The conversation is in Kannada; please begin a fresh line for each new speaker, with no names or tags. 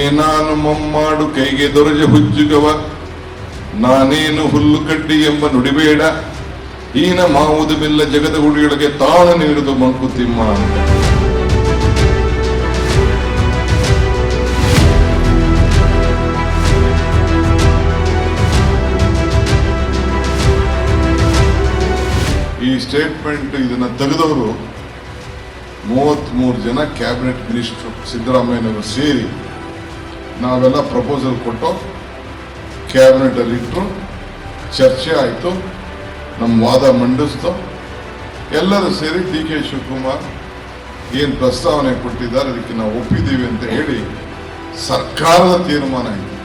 ಏನಾನು ಮಮ್ಮಾಡು ಕೈಗೆ ದೊರಜ ಹುಜ್ಜುಗವ, ನಾನೇನು ಹುಲ್ಲು ಕಟ್ಟಿ ಎಂಬ ನುಡಿಬೇಡ, ಈನ ಮಾವುದು ಬಿಲ್ಲ ಜಗದ ಗುಡಿಯೊಳಗೆ ತಾಣ ನೀಡುದು ಮಂಕುತಿಮ್ಮ ಈ ಸ್ಟೇಟ್ಮೆಂಟ್ ಇದನ್ನ ತೆಗೆದವರು ಮೂವತ್ಮೂರು ಜನ ಕ್ಯಾಬಿನೆಟ್ ಮಿನಿಸ್ಟರ್ ಸಿದ್ದರಾಮಯ್ಯನವರು ಸೇರಿ. ನಾವೆಲ್ಲ ಪ್ರಪೋಸಲ್ ಕೊಟ್ಟು ಕ್ಯಾಬಿನೆಟಲ್ಲಿ ಇಟ್ಟರು ಚರ್ಚೆ ಆಯಿತು ನಮ್ಮ ವಾದ ಮಂಡಿಸ್ತು. ಎಲ್ಲರೂ ಸೇರಿ ಡಿ ಕೆ ಶಿವಕುಮಾರ್ ಏನು ಪ್ರಸ್ತಾವನೆ ಕೊಟ್ಟಿದ್ದಾರೆ, ಅದಕ್ಕೆ ನಾವು ಒಪ್ಪಿದ್ದೀವಿ ಅಂತ ಹೇಳಿ ಸರ್ಕಾರದ ತೀರ್ಮಾನ ಆಯಿತು.